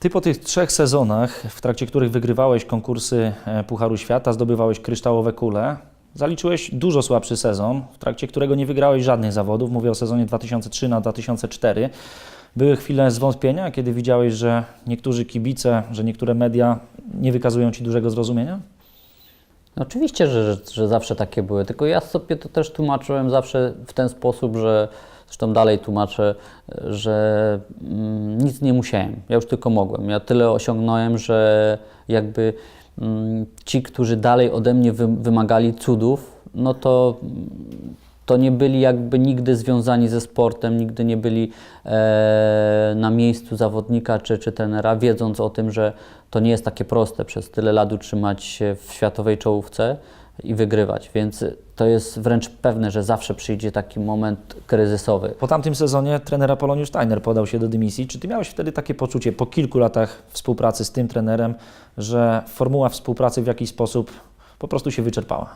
Ty po tych trzech sezonach, w trakcie których wygrywałeś konkursy e, Pucharu Świata, zdobywałeś kryształowe kule, zaliczyłeś dużo słabszy sezon, w trakcie którego nie wygrałeś żadnych zawodów. Mówię o sezonie 2003 na 2004. Były chwile zwątpienia, kiedy widziałeś, że niektórzy kibice, że niektóre media nie wykazują Ci dużego zrozumienia? No Oczywiście, że, że, że zawsze takie były, tylko ja sobie to też tłumaczyłem zawsze w ten sposób, że zresztą dalej tłumaczę, że mm, nic nie musiałem, ja już tylko mogłem. Ja tyle osiągnąłem, że jakby mm, ci, którzy dalej ode mnie wy, wymagali cudów, no to to nie byli jakby nigdy związani ze sportem, nigdy nie byli e, na miejscu zawodnika czy, czy trenera, wiedząc o tym, że to nie jest takie proste przez tyle lat utrzymać się w światowej czołówce i wygrywać. Więc to jest wręcz pewne, że zawsze przyjdzie taki moment kryzysowy. Po tamtym sezonie trener Apoloniusz Steiner podał się do dymisji. Czy Ty miałeś wtedy takie poczucie, po kilku latach współpracy z tym trenerem, że formuła współpracy w jakiś sposób po prostu się wyczerpała?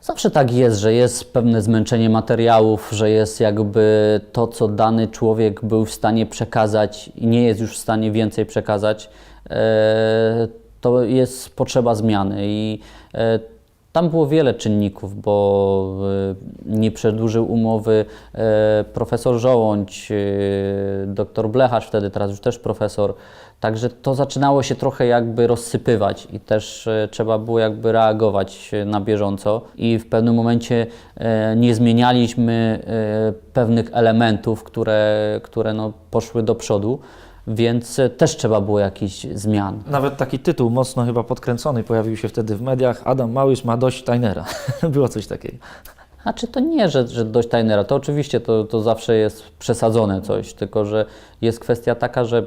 Zawsze tak jest, że jest pewne zmęczenie materiałów, że jest jakby to, co dany człowiek był w stanie przekazać i nie jest już w stanie więcej przekazać, e, to jest potrzeba zmiany. I e, tam było wiele czynników, bo e, nie przedłużył umowy e, profesor Żołądź, e, doktor Blecharz wtedy, teraz już też profesor. Także to zaczynało się trochę jakby rozsypywać i też trzeba było jakby reagować na bieżąco i w pewnym momencie nie zmienialiśmy pewnych elementów, które, które no, poszły do przodu, więc e, też trzeba było jakichś zmian. Nawet taki tytuł mocno chyba podkręcony pojawił się wtedy w mediach. Adam Małysz ma dość Steinera. Było coś takiego. Znaczy to nie, że, że dość Steinera, to oczywiście to, to zawsze jest przesadzone coś, tylko że jest kwestia taka, że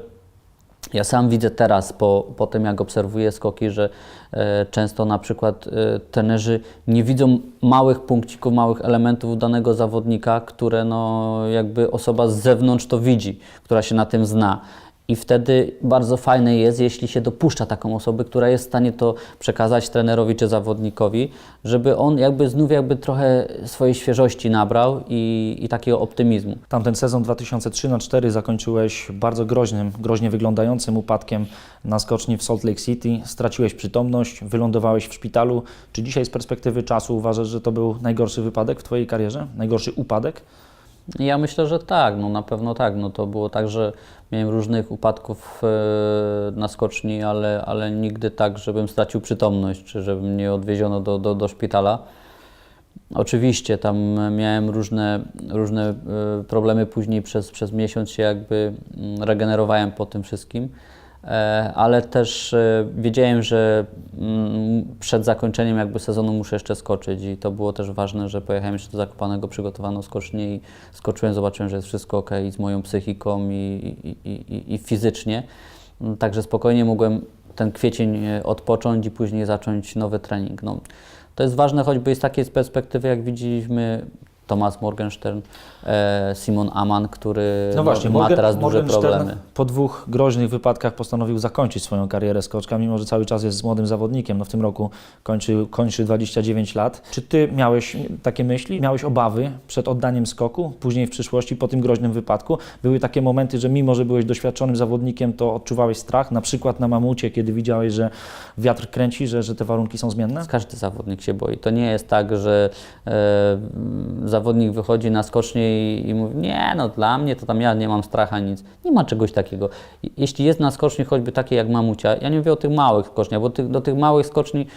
ja sam widzę teraz, po, po tym jak obserwuję skoki, że e, często na przykład e, trenerzy nie widzą małych punkcików, małych elementów danego zawodnika, które no, jakby osoba z zewnątrz to widzi, która się na tym zna. I wtedy bardzo fajne jest, jeśli się dopuszcza taką osobę, która jest w stanie to przekazać trenerowi czy zawodnikowi, żeby on jakby znów jakby trochę swojej świeżości nabrał i, i takiego optymizmu. Tamten sezon 2003-2004 zakończyłeś bardzo groźnym, groźnie wyglądającym upadkiem na skoczni w Salt Lake City. Straciłeś przytomność, wylądowałeś w szpitalu. Czy dzisiaj z perspektywy czasu uważasz, że to był najgorszy wypadek w Twojej karierze? Najgorszy upadek? Ja myślę, że tak, no na pewno tak. No to było tak, że miałem różnych upadków e, na skoczni, ale, ale nigdy tak, żebym stracił przytomność, czy żeby mnie odwieziono do, do, do szpitala. Oczywiście tam miałem różne, różne e, problemy później przez, przez miesiąc się jakby mm, regenerowałem po tym wszystkim, ale też e, wiedziałem, że mm, przed zakończeniem jakby sezonu muszę jeszcze skoczyć i to było też ważne, że pojechałem jeszcze do Zakopanego, przygotowano skocznie i skoczyłem, zobaczyłem, że jest wszystko ok z moją psychiką i, i, i, i fizycznie. Mm, Także spokojnie mogłem ten kwiecień e, odpocząć i później zacząć nowy trening. No, to jest ważne choćby z takiej perspektywy, jak widzieliśmy Thomas Morgenstern, e, Simon Aman, który No właśnie, ma Morgan- teraz duże problemy. Po dwóch groźnych wypadkach postanowił zakończyć swoją karierę skoczka, mimo że cały czas jest młodym zawodnikiem. No w tym roku kończy, kończy 29 lat. Czy ty miałeś takie myśli? Miałeś obawy przed oddaniem skoku? Później w przyszłości, po tym groźnym wypadku? Były takie momenty, że mimo, że byłeś doświadczonym zawodnikiem, to odczuwałeś strach? Na przykład na mamucie, kiedy widziałeś, że wiatr kręci, że, że te warunki są zmienne? Każdy zawodnik się boi. To nie jest tak, że e, zawodnik wychodzi na skocznię i, i mówi, nie, no dla mnie to tam ja nie mam stracha, nic. Nie ma czegoś takiego. Jeśli jest na skoczni choćby takie jak mamucia, ja nie mówię o tych małych skoczniach, bo do tych małych skoczni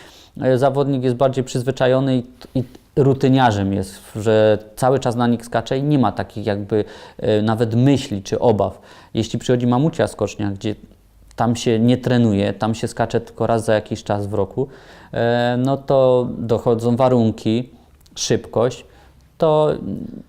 e, zawodnik jest bardziej przyzwyczajony i, i rutyniarzem jest, że cały czas na nich skacze i nie ma takich jakby e, nawet myśli czy obaw. Jeśli przychodzi mamucia skocznia, gdzie tam się nie trenuje, tam się skacze tylko raz za jakiś czas w roku, e, no to dochodzą warunki, szybkość, to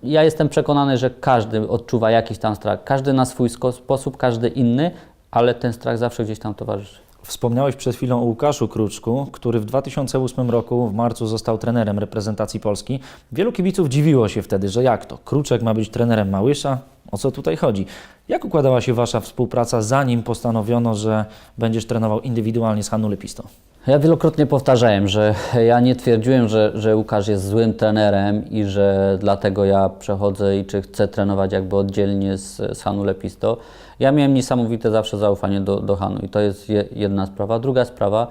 ja jestem przekonany, że każdy odczuwa jakiś tam strach. Każdy na swój sposób, każdy inny, ale ten strach zawsze gdzieś tam towarzyszy. Wspomniałeś przed chwilą o Łukaszu Kruczku, który w 2008 roku w marcu został trenerem reprezentacji Polski. Wielu kibiców dziwiło się wtedy, że jak to? Kruczek ma być trenerem Małysza? O co tutaj chodzi? Jak układała się Wasza współpraca, zanim postanowiono, że będziesz trenował indywidualnie z Lepisto? Ja wielokrotnie powtarzałem, że ja nie twierdziłem, że, że Łukasz jest złym trenerem i że dlatego ja przechodzę i czy chcę trenować jakby oddzielnie z, z Hanu Lepisto. Ja miałem niesamowite zawsze zaufanie do, do Hanu i to jest je, jedna sprawa. Druga sprawa,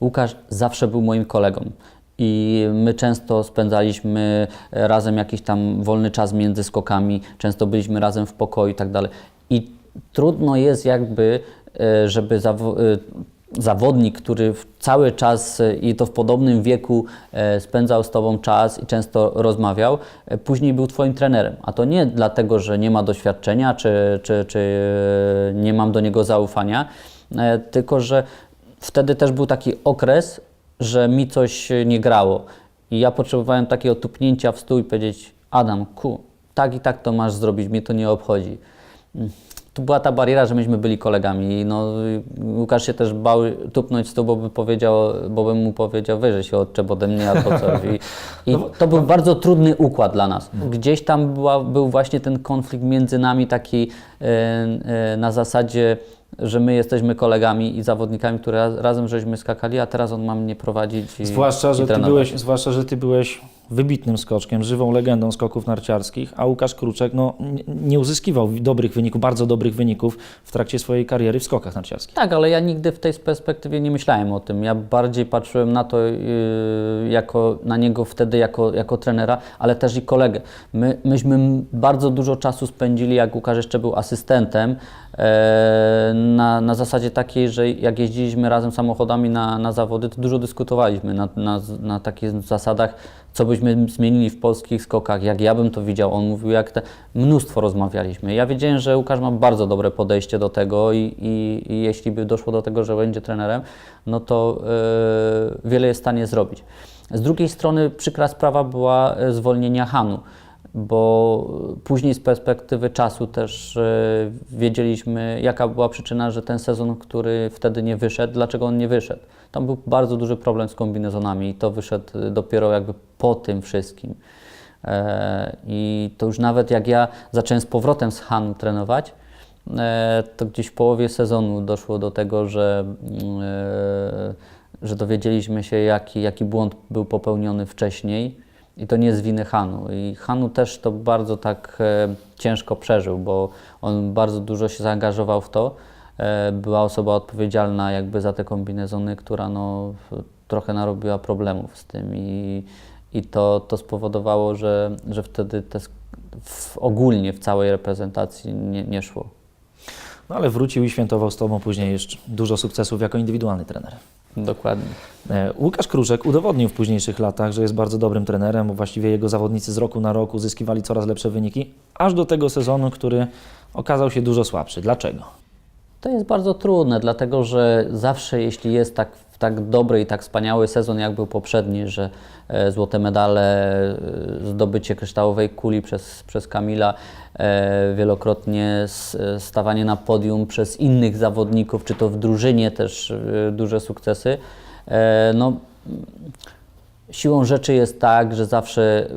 Łukasz zawsze był moim kolegą. I my często spędzaliśmy razem jakiś tam wolny czas między skokami, często byliśmy razem w pokoju i tak dalej. I trudno jest jakby, e, żeby e, zawodnik, który cały czas e, i to w podobnym wieku e, spędzał z Tobą czas i często rozmawiał, e, później był Twoim trenerem. A to nie dlatego, że nie ma doświadczenia, czy, czy, czy nie mam do niego zaufania, tylko że wtedy też był taki okres, że mi coś nie grało. I ja potrzebowałem takiego tupnięcia w stół i powiedzieć: Adam, ku, tak i tak to masz zrobić, mnie to nie obchodzi. Tu była ta bariera, że myśmy byli kolegami. No, Łukasz się też bał tupnąć w stół, bo, by powiedział, bo bym mu powiedział, że się odczep ode mnie albo coś. I, i to był bardzo trudny układ dla nas. Gdzieś tam była, był właśnie ten konflikt między nami taki e, e, na zasadzie, że my jesteśmy kolegami i zawodnikami, które raz- razem żeśmy skakali, a teraz on ma mnie prowadzić i Zwłaszcza, i że ty byłeś, zwłaszcza, że ty byłeś wybitnym skoczkiem, żywą legendą skoków narciarskich, a Łukasz Kruczek no, nie- uzyskiwał dobrych wyników, bardzo dobrych wyników w trakcie swojej kariery w skokach narciarskich. Tak, ale ja nigdy w tej perspektywie nie myślałem o tym. Ja bardziej patrzyłem na to yy, jako, na niego wtedy jako, jako trenera, ale też i kolegę. My, myśmy bardzo dużo czasu spędzili, jak Łukasz jeszcze był asystentem, e, na, na zasadzie takiej, że jak jeździliśmy razem samochodami na, na zawody, to dużo dyskutowaliśmy na, na, na takich zasadach, co byśmy zmienili w polskich skokach, jak ja bym to widział. On mówił, jak te, mnóstwo rozmawialiśmy. Ja wiedziałem, że Łukasz ma bardzo dobre podejście do tego i, i, i jeśli by doszło do tego, że będzie trenerem, no to e, wiele jest w stanie zrobić. Z drugiej strony przykra sprawa była e, zwolnienia Hanu, bo później z perspektywy czasu też e, wiedzieliśmy, jaka była przyczyna, że ten sezon, który wtedy nie wyszedł, dlaczego on nie wyszedł. Tam był bardzo duży problem z kombinezonami i to wyszedł dopiero jakby po tym wszystkim. E, I to już nawet jak ja zacząłem z powrotem z Hanu trenować, e, to gdzieś w połowie sezonu doszło do tego, że, mm, e, że dowiedzieliśmy się, jaki, jaki błąd był popełniony wcześniej. I to nie z winy Hanu. I Hanu też to bardzo tak ciężko przeżył, bo on bardzo dużo się zaangażował w to. E, była osoba odpowiedzialna jakby za te kombinezony, która no, trochę narobiła problemów z tym i, i to, to spowodowało, że, że wtedy te, w, ogólnie w całej reprezentacji nie, nie szło. No ale wrócił i świętował z Tobą później jeszcze dużo sukcesów jako indywidualny trener. Dokładnie. E, Łukasz Kruczek udowodnił w późniejszych latach, że jest bardzo dobrym trenerem, bo właściwie jego zawodnicy z roku na rok uzyskiwali coraz lepsze wyniki, aż do tego sezonu, który okazał się dużo słabszy. Dlaczego? To jest bardzo trudne, dlatego że zawsze jeśli jest tak, tak dobry i tak wspaniały sezon, jak był poprzedni, że e, złote medale, e, zdobycie kryształowej kuli przez, przez Kamila, e, wielokrotnie stawanie na podium przez innych zawodników, czy to w drużynie też duże sukcesy, no Siłą rzeczy jest tak, że zawsze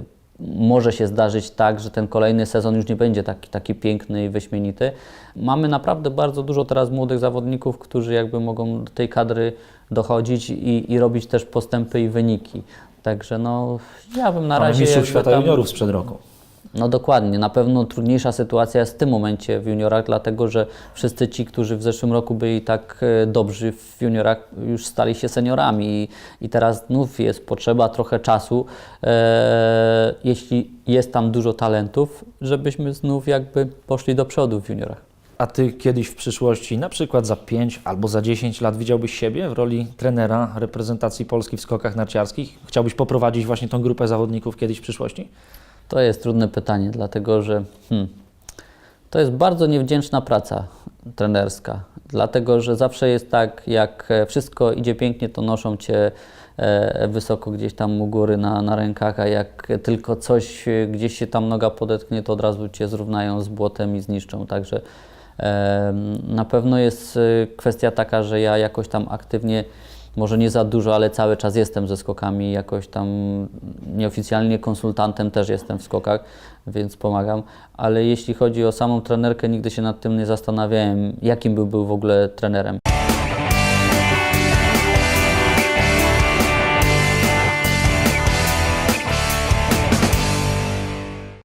może się zdarzyć tak, że ten kolejny sezon już nie będzie taki, taki piękny i wyśmienity. Mamy naprawdę bardzo dużo teraz młodych zawodników, którzy jakby mogą do tej kadry dochodzić i, i robić też postępy i wyniki. Także no, ja bym na Mamy razie... mistrzów świata tam- juniorów sprzed roku. No dokładnie, na pewno trudniejsza sytuacja jest w tym momencie w juniorach, dlatego że wszyscy ci, którzy w zeszłym roku byli tak e, dobrzy w juniorach, już stali się seniorami i, i teraz znów jest potrzeba trochę czasu, e, jeśli jest tam dużo talentów, żebyśmy znów jakby poszli do przodu w juniorach. A Ty kiedyś w przyszłości, na przykład za 5 albo za 10 lat, widziałbyś siebie w roli trenera reprezentacji Polski w skokach narciarskich? Chciałbyś poprowadzić właśnie tą grupę zawodników kiedyś w przyszłości? To jest trudne pytanie, dlatego że hmm, to jest bardzo niewdzięczna praca trenerska, dlatego że zawsze jest tak, jak e, wszystko idzie pięknie, to noszą cię e, wysoko gdzieś tam u góry na, na rękach, a jak tylko coś e, gdzieś się tam noga podetknie, to od razu cię zrównają z błotem i zniszczą. Także na pewno jest kwestia taka, że ja jakoś tam aktywnie może nie za dużo, ale cały czas jestem ze skokami, jakoś tam nieoficjalnie konsultantem też jestem w skokach, więc pomagam. Ale jeśli chodzi o samą trenerkę, nigdy się nad tym nie zastanawiałem, jakim by był w ogóle trenerem.